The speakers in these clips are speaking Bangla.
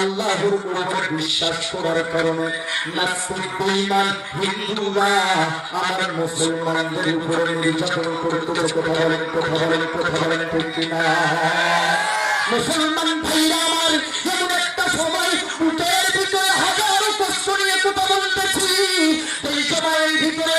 আল্লাহর উপর বিশ্বাস করার কারণে আমার মুসলমানদের উপরে নির্যাতন করতে কথা বলেন কথা বলেন কথা বলেন কিনা? মুসলমান ভাইরা আমার একটা সময় ভিতরে হাজারো কষ্ট নিয়ে কথা বলতেছি এই সময়ের ভিতরে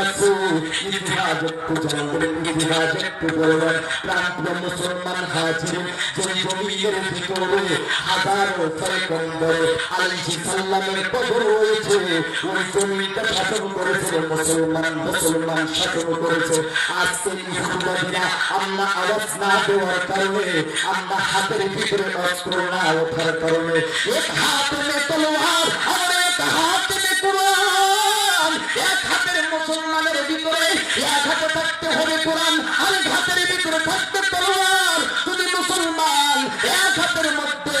আছে ইতিহাস একটু জানবেন ইতিহাস একটু বলবেন প্রান্তীয় মুসলমান হাজির যে জমিনের ভিতরে হাজারো পয়গম্বরে আলাইহি শাসন করেছে আমরা আওয়াজ না দেওয়ার কারণে আমরা হাতের ভিতরে অস্ত্র না ওঠার কারণে এক মুসলমানের ভিতরে এক হাতে থাকতে হবে কোরআন আর এক হাতের ভিতরে থাকতে তলোয়ার। যদি মুসলমান এক হাতের মধ্যে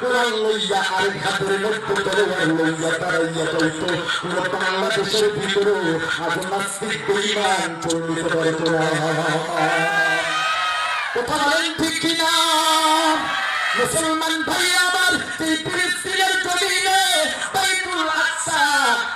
কোরআন লইয়া আর এক হাতের মধ্যে তলোয়ার লইয়া তারাইয়া বাংলাদেশের ভিতরে আজ নাস্তিক কথা বলেন ঠিক কিনা? মুসলমান ভাই আমার, এই ফিলিস্তিনের জমিনে বাইতুল আকসা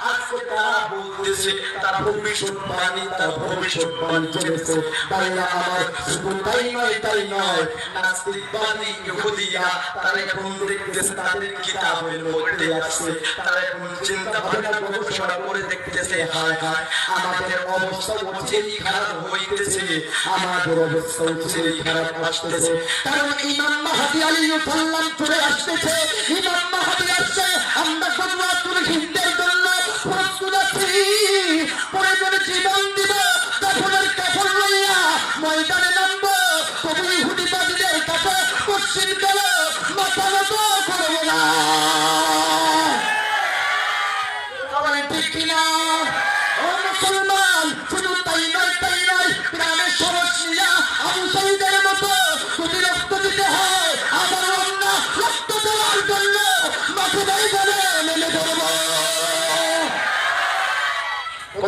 আজকে তারা বলতেছে তারা ভবিষ্যৎবাণী তার ভবিষ্যৎবাণী চলেছে। ভাইরা আমার শুধু তাই নয় তাই নয় নাস্তিকবাদী ইহুদিয়া, তারা এখন দেখতেছে, তাদের কিতাবের মধ্যে আছে। তারা এখন চিন্তা ভাবনা গবেষণা করে দেখতেছে, হায় হায়, আমাদের অবস্থা হচ্ছেই খারাপ হইতেছে, আমাদের অবস্থা হচ্ছেই খারাপ আসতেছে। কারণ ইমাম মাহাদি আলী সাল্লাম চলে আসতেছে, ইমাম মাহাদি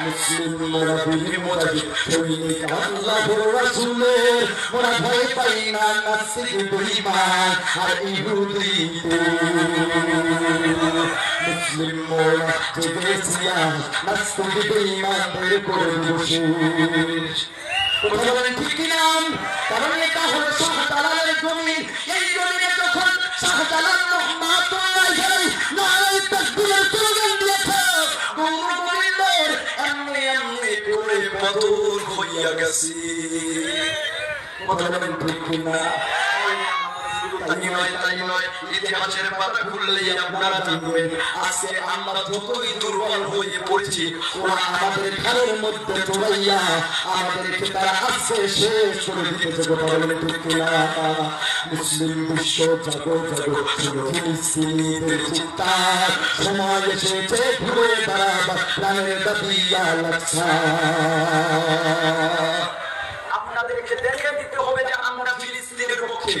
মুসলিম বিহি মোজাজি সৈনিক আল্লাহর ঠিক নাম কারণ বদল হইয়া গেছি। কথা বলেন ঠিক না তাই নয় তাই নয়, ইতিহাসের পাতা খুললে আপনারা জানবেন। আজকে আমরা যতই দুর্বল হয়ে পড়েছি, ওরা আমাদের ঘরের মধ্যে চড়াইয়া আমাদেরকে তারা আজকে শেষ করে দিতেছে কথা বলে ঠিক মুসলিম বিশ্ব জাগো জাগো ফিলিস্তিনিদের চিৎকার সময় এসেছে, ঘুরে দাঁড়াবার প্রাণের দাবিয়া লাগছা আপনাদেরকে দেখে দিতে হবে যে ফিলিস্তিনের পক্ষে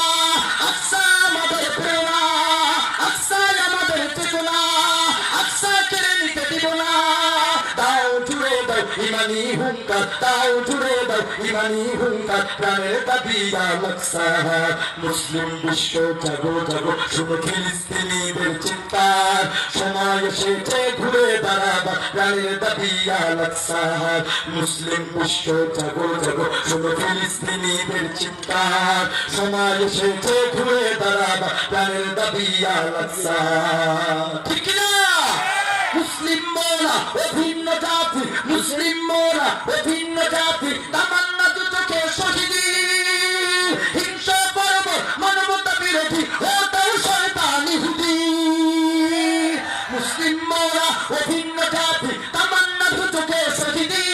ইমানি জুড়ে দাও ইমানি হুঙ্কার, প্রাণের দাবি আলাক্সার মুসলিম বিশ্ব জাগো জাগো, শুনো ফিলিস্তিনিদের চিৎকার। সময় এসেছে, ঘুরে দাঁড়াবা, প্রাণের দাবি আলাক্সার মুসলিম বিশ্ব জাগো জাগো, শুনো ফিলিস্তিনিদের চিৎকার। সময় এসেছে, ঘুরে দাঁড়াবা, প্রাণের দাবি আলাক্সার ঠিক না মুসলিম মোরা ও ভিন্ন জাতি, মুসলিম মোরা ও ভিন্ন জাতি, তামান্না দুটোকে শহীদি। হিংসা পর্ব মানবতা বিরোধী ও তাও শয়তানি হুদি মুসলিম মোরা ও ভিন্ন জাতি, তামান্না দুটোকে শহীদি।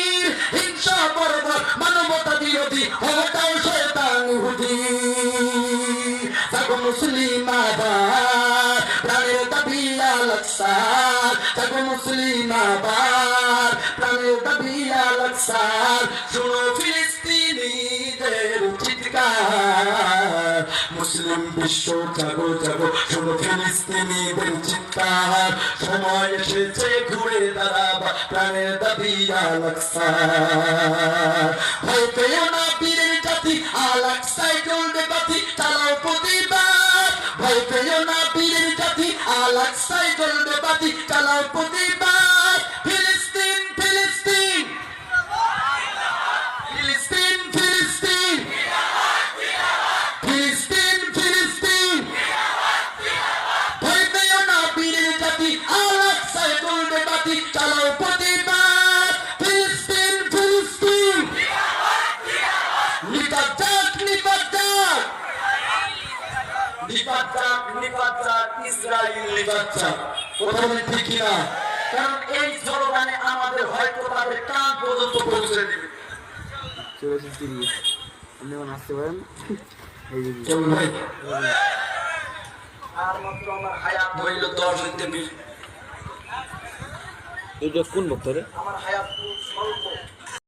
হিংসা পর্ব মানবতা বিরোধী ও তাও শয়তানি হুদি থাকো মুসলিম আবার প্রাণের দাবি আলাক্সার থাকো মুসলিম প্রাণের দাবি আলাক্সার। শুনো ফিলিস্তিনিদের চিৎকার। মুসলিম বিশ্ব জাগো জাগো, শুনো ফিলিস্তিনিদের চিৎকার। সময় এসেছে, ঘুরে দাঁড়াবা, প্রাণের দাবি আলাক্সার। বীরের জাতি, আলাক্সায় জ্বলবে বাতি, চালাও প্রতিবাদ। ভয় পেও না বীরের জাতি আলাক্সায় সাইকেল বাতি চালাও প্রতিবাদ কথা বলেন ঠিক কিনা? কারণ এই জলবানে আমাদের হয়তো তাদের কান পর্যন্ত পৌঁছে দিবে। চলে তিরিশ। আপনি এখন আসতে পারেন। এই যে আর মাত্র আমার হায়াত হইল দশ হইতে বিশ এটা কোন বক্তরে আমার হায়াত স্বল্প।